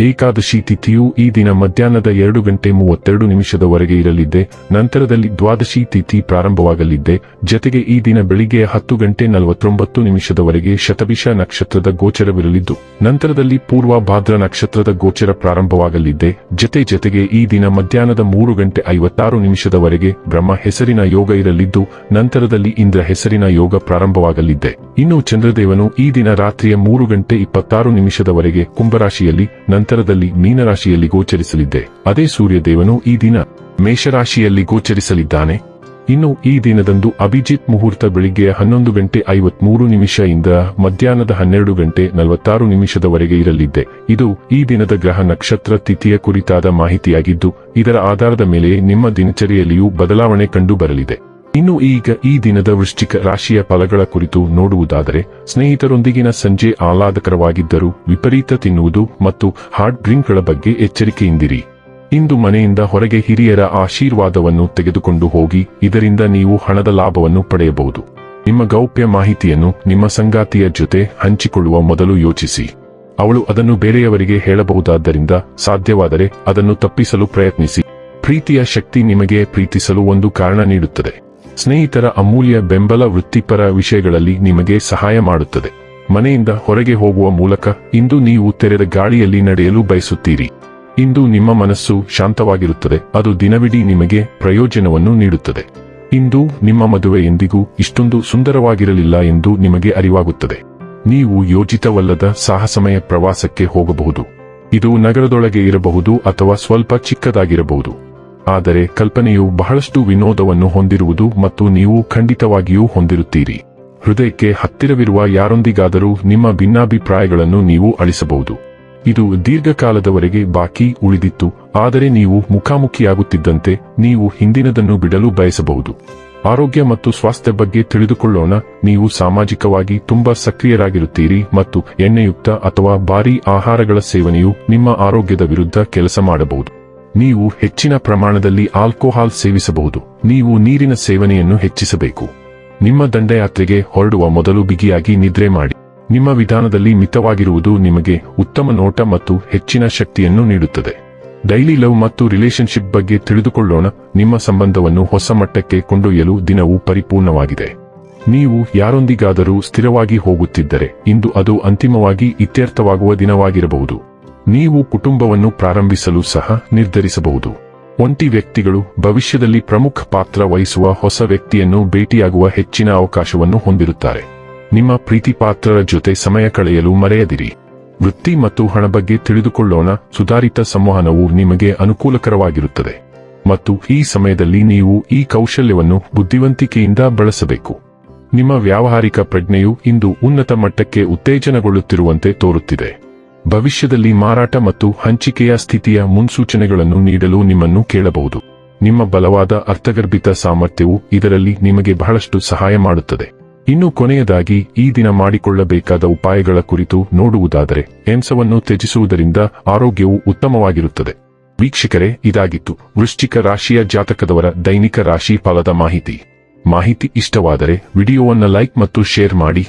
ಏಕಾದಶಿ ತಿಥಿಯು ಈ ದಿನ ಮಧ್ಯಾಹ್ನದ ಎರಡು ಗಂಟೆ ಮೂವತ್ತೆರಡು ನಿಮಿಷದವರೆಗೆ ಇರಲಿದ್ದೆ, ನಂತರದಲ್ಲಿ ದ್ವಾದಶಿ ತಿಥಿ ಪ್ರಾರಂಭವಾಗಲಿದ್ದೆ, ಜತೆಗೆ ಈ ದಿನ ಬೆಳಿಗ್ಗೆ ಹತ್ತು ಗಂಟೆ ನಲವತ್ತೊಂಬತ್ತು ನಿಮಿಷದವರೆಗೆ ಶತಭಿಷ ನಕ್ಷತ್ರದ ಗೋಚರವಿರಲಿದ್ದು, ನಂತರದಲ್ಲಿ ಪೂರ್ವ ಭಾದ್ರ ನಕ್ಷತ್ರದ ಗೋಚರ ಪ್ರಾರಂಭವಾಗಲಿದ್ದೆ, ಜತೆ ಜತೆಗೆ ಈ ದಿನ ಮಧ್ಯಾಹ್ನದ ಮೂರು ಗಂಟೆ ಐವತ್ತಾರು ನಿಮಿಷದವರೆಗೆ ಬ್ರಹ್ಮ ಹೆಸರಿನ ಯೋಗ ಇರಲಿದ್ದು, ನಂತರದಲ್ಲಿ ಇಂದ್ರ ಹೆಸರಿನ ಯೋಗ ಪ್ರಾರಂಭವಾಗಲಿದ್ದೆ. ಇನ್ನು ಚಂದ್ರದೇವನು ಈ ದಿನ ರಾತ್ರಿಯ ಮೂರು ಗಂಟೆ ಇಪ್ಪತ್ತಾರು ನಿಮಿಷದವರೆಗೆ ಕುಂಭರಾಶಿಯಲ್ಲಿ ನಂತರದಲ್ಲಿ ಮೀನರಾಶಿಯಲ್ಲಿ ಗೋಚರಿಸಲಿದ್ದೆ. ಅದೇ ಸೂರ್ಯದೇವನು ಈ ದಿನ ಮೇಷರಾಶಿಯಲ್ಲಿ ಗೋಚರಿಸಲಿದ್ದಾನೆ. ಇನ್ನು ಈ ದಿನದಂದು ಅಭಿಜಿತ್ ಮುಹೂರ್ತ ಬೆಳಿಗ್ಗೆ ಹನ್ನೊಂದು ಗಂಟೆ ಐವತ್ಮೂರು ನಿಮಿಷದಿಂದ ಮಧ್ಯಾಹ್ನದ ಹನ್ನೆರಡು ಗಂಟೆ ನಲವತ್ತಾರು ನಿಮಿಷದವರೆಗೆ ಇರಲಿದ್ದೆ. ಇದು ಈ ದಿನದ ಗ್ರಹ ನಕ್ಷತ್ರ ತಿಥಿಯ ಕುರಿತಾದ ಮಾಹಿತಿಯಾಗಿದ್ದು, ಇದರ ಆಧಾರದ ಮೇಲೆ ನಿಮ್ಮ ದಿನಚರಿಯಲ್ಲಿಯೂ ಬದಲಾವಣೆ ಕಂಡು ಬರಲಿದೆ ಇನ್ನು ಈಗ ಈ ದಿನದ ವೃಶ್ಚಿಕ ರಾಶಿಯ ಫಲಗಳ ಕುರಿತು ನೋಡುವುದಾದರೆ, ಸ್ನೇಹಿತರೊಂದಿಗಿನ ಸಂಜೆ ಆಹ್ಲಾದಕರವಾಗಿದ್ದರೂ ವಿಪರೀತ ತಿನ್ನುವುದು ಮತ್ತು ಹಾರ್ಡ್ ಡ್ರಿಂಕ್ಗಳ ಬಗ್ಗೆ ಎಚ್ಚರಿಕೆಯಿಂದಿರಿ. ಇಂದು ಮನೆಯಿಂದ ಹೊರಗೆ ಹಿರಿಯರ ಆಶೀರ್ವಾದವನ್ನು ತೆಗೆದುಕೊಂಡು ಹೋಗಿ, ಇದರಿಂದ ನೀವು ಹಣದ ಲಾಭವನ್ನು ಪಡೆಯಬಹುದು. ನಿಮ್ಮ ಗೌಪ್ಯ ಮಾಹಿತಿಯನ್ನು ನಿಮ್ಮ ಸಂಗಾತಿಯ ಜೊತೆ ಹಂಚಿಕೊಳ್ಳುವ ಮೊದಲು ಯೋಚಿಸಿ. ಅವಳು ಅದನ್ನು ಬೇರೆಯವರಿಗೆ ಹೇಳಬಹುದಾದ್ದರಿಂದ ಸಾಧ್ಯವಾದರೆ ಅದನ್ನು ತಪ್ಪಿಸಲು ಪ್ರಯತ್ನಿಸಿ. ಪ್ರೀತಿಯ ಶಕ್ತಿ ನಿಮಗೆ ಪ್ರೀತಿಸಲು ಒಂದು ಕಾರಣ ನೀಡುತ್ತದೆ. ಸ್ನೇಹಿತರ ಅಮೂಲ್ಯ ಬೆಂಬಲ ವೃತ್ತಿಪರ ವಿಷಯಗಳಲ್ಲಿ ನಿಮಗೆ ಸಹಾಯ ಮಾಡುತ್ತದೆ. ಮನೆಯಿಂದ ಹೊರಗೆ ಹೋಗುವ ಮೂಲಕ ಇಂದು ನೀವು ತೆರೆದ ಗಾಳಿಯಲ್ಲಿ ನಡೆಯಲು ಬಯಸುತ್ತೀರಿ. ಇಂದು ನಿಮ್ಮ ಮನಸ್ಸು ಶಾಂತವಾಗಿರುತ್ತದೆ, ಅದು ದಿನವಿಡೀ ನಿಮಗೆ ಪ್ರಯೋಜನವನ್ನು ನೀಡುತ್ತದೆ. ಇಂದು ನಿಮ್ಮ ಮದುವೆ ಎಂದಿಗೂ ಇಷ್ಟೊಂದು ಸುಂದರವಾಗಿರಲಿಲ್ಲ ಎಂದು ನಿಮಗೆ ಅರಿವಾಗುತ್ತದೆ. ನೀವು ಯೋಜಿತವಲ್ಲದ ಸಾಹಸಮಯ ಪ್ರವಾಸಕ್ಕೆ ಹೋಗಬಹುದು. ಇದು ನಗರದೊಳಗೆ ಇರಬಹುದು ಅಥವಾ ಸ್ವಲ್ಪ ಚಿಕ್ಕದಾಗಿರಬಹುದು. ಆದರೆ ಕಲ್ಪನೆಯು ಬಹಳಷ್ಟು ವಿನೋದವನ್ನು ಹೊಂದಿರುವುದು ಮತ್ತು ನೀವು ಖಂಡಿತವಾಗಿಯೂ ಹೊಂದಿರುತ್ತೀರಿ. ಹೃದಯಕ್ಕೆ ಹತ್ತಿರವಿರುವ ಯಾರೊಂದಿಗಾದರೂ ನಿಮ್ಮ ಭಿನ್ನಾಭಿಪ್ರಾಯಗಳನ್ನು ನೀವು ಅಳಿಸಬಹುದು. ಇದು ದೀರ್ಘಕಾಲದವರೆಗೆ ಬಾಕಿ ಉಳಿದಿತ್ತು, ಆದರೆ ನೀವು ಮುಖಾಮುಖಿಯಾಗುತ್ತಿದ್ದಂತೆ ನೀವು ಹಿಂದಿನದನ್ನು ಬಿಡಲು ಬಯಸಬಹುದು. ಆರೋಗ್ಯ ಮತ್ತು ಸ್ವಾಸ್ಥ್ಯ ಬಗ್ಗೆ ತಿಳಿದುಕೊಳ್ಳೋಣ, ನೀವು ಸಾಮಾಜಿಕವಾಗಿ ತುಂಬಾ ಸಕ್ರಿಯರಾಗಿರುತ್ತೀರಿ ಮತ್ತು ಎಣ್ಣೆಯುಕ್ತ ಅಥವಾ ಭಾರೀ ಆಹಾರಗಳ ಸೇವನೆಯು ನಿಮ್ಮ ಆರೋಗ್ಯದ ವಿರುದ್ಧ ಕೆಲಸ ಮಾಡಬಹುದು. ನೀವು ಹೆಚ್ಚಿನ ಪ್ರಮಾಣದಲ್ಲಿ ಆಲ್ಕೋಹಾಲ್ ಸೇವಿಸಬಹುದು. ನೀವು ನೀರಿನ ಸೇವನೆಯನ್ನು ಹೆಚ್ಚಿಸಬೇಕು. ನಿಮ್ಮ ದಂಡಯಾತ್ರೆಗೆ ಹೊರಡುವ ಮೊದಲು ಬಿಗಿಯಾಗಿ ನಿದ್ರೆ ಮಾಡಿ. ನಿಮ್ಮ ವಿಧಾನದಲ್ಲಿ ಮಿತವಾಗಿರುವುದು ನಿಮಗೆ ಉತ್ತಮ ನೋಟ ಮತ್ತು ಹೆಚ್ಚಿನ ಶಕ್ತಿಯನ್ನು ನೀಡುತ್ತದೆ. ಡೈಲಿ ಲವ್ ಮತ್ತು ರಿಲೇಶನ್ಶಿಪ್ ಬಗ್ಗೆ ತಿಳಿದುಕೊಳ್ಳೋಣ. ನಿಮ್ಮ ಸಂಬಂಧವನ್ನು ಹೊಸ ಮಟ್ಟಕ್ಕೆ ಕೊಂಡೊಯ್ಯಲು ದಿನವು ಪರಿಪೂರ್ಣವಾಗಿದೆ. ನೀವು ಯಾರೊಂದಿಗಾದರೂ ಸ್ಥಿರವಾಗಿ ಹೋಗುತ್ತಿದ್ದರೆ ಇಂದು ಅದು ಅಂತಿಮವಾಗಿ ಇತ್ಯರ್ಥವಾಗುವ ದಿನವಾಗಿರಬಹುದು. ನೀವು ಕುಟುಂಬವನ್ನು ಪ್ರಾರಂಭಿಸಲು ಸಹ ನಿರ್ಧರಿಸಬಹುದು. ಒಂಟಿ ವ್ಯಕ್ತಿಗಳು ಭವಿಷ್ಯದಲ್ಲಿ ಪ್ರಮುಖ ಪಾತ್ರ ವಹಿಸುವ ಹೊಸ ವ್ಯಕ್ತಿಯನ್ನು ಭೇಟಿಯಾಗುವ ಹೆಚ್ಚಿನ ಅವಕಾಶವನ್ನು ಹೊಂದಿರುತ್ತಾರೆ. ನಿಮ್ಮ ಪ್ರೀತಿಪಾತ್ರರ ಜೊತೆ ಸಮಯ ಕಳೆಯಲು ಮರೆಯದಿರಿ. ವೃತ್ತಿ ಮತ್ತು ಹಣ ಬಗ್ಗೆ ತಿಳಿದುಕೊಳ್ಳೋಣ. ಸುಧಾರಿತ ಸಂವಹನವು ನಿಮಗೆ ಅನುಕೂಲಕರವಾಗಿರುತ್ತದೆ. ಮತ್ತು ಈ ಸಮಯದಲ್ಲಿ ನೀವು ಈ ಕೌಶಲ್ಯವನ್ನು ಬುದ್ಧಿವಂತಿಕೆಯಿಂದ ಬಳಸಬೇಕು. ನಿಮ್ಮ ವ್ಯಾವಹಾರಿಕ ಪ್ರಜ್ಞೆಯು ಇಂದು ಉನ್ನತ ಮಟ್ಟಕ್ಕೆ ಉತ್ತೇಜನಗೊಳ್ಳುತ್ತಿರುವಂತೆ ತೋರುತ್ತಿದೆ. ಭವಿಷ್ಯದಲ್ಲಿ ಮಾರಾಟ ಮತ್ತು ಹಂಚಿಕೆಯ ಸ್ಥಿತಿಯ ಮುನ್ಸೂಚನೆಗಳನ್ನು ನೀಡಲು ನಿಮ್ಮನ್ನು ಕೇಳಬಹುದು. ನಿಮ್ಮ ಬಲವಾದ ಅರ್ಥಗರ್ಭಿತ ಸಾಮರ್ಥ್ಯವು ಇದರಲ್ಲಿ ನಿಮಗೆ ಬಹಳಷ್ಟು ಸಹಾಯ ಮಾಡುತ್ತದೆ. ಇನ್ನು ಕೊನೆಯದಾಗಿ, ಈ ದಿನ ಮಾಡಿಕೊಳ್ಳಬೇಕಾದ ಉಪಾಯಗಳ ಕುರಿತು ನೋಡುವುದಾದರೆ ಹೆಂಸವನ್ನು ತ್ಯಜಿಸುವುದರಿಂದ ಆರೋಗ್ಯವು ಉತ್ತಮವಾಗಿರುತ್ತದೆ. ವೀಕ್ಷಕರೇ, ಇದಾಗಿತ್ತು. ವೃಶ್ಚಿಕ ರಾಶಿಯ ಜಾತಕದವರ ದೈನಿಕ ರಾಶಿ ಫಲದ ಮಾಹಿತಿ. ಮಾಹಿತಿ ಇಷ್ಟವಾದರೆ, ವಿಡಿಯೋವನ್ನು ಲೈಕ್ ಮತ್ತು ಶೇರ್ ಮಾಡಿ.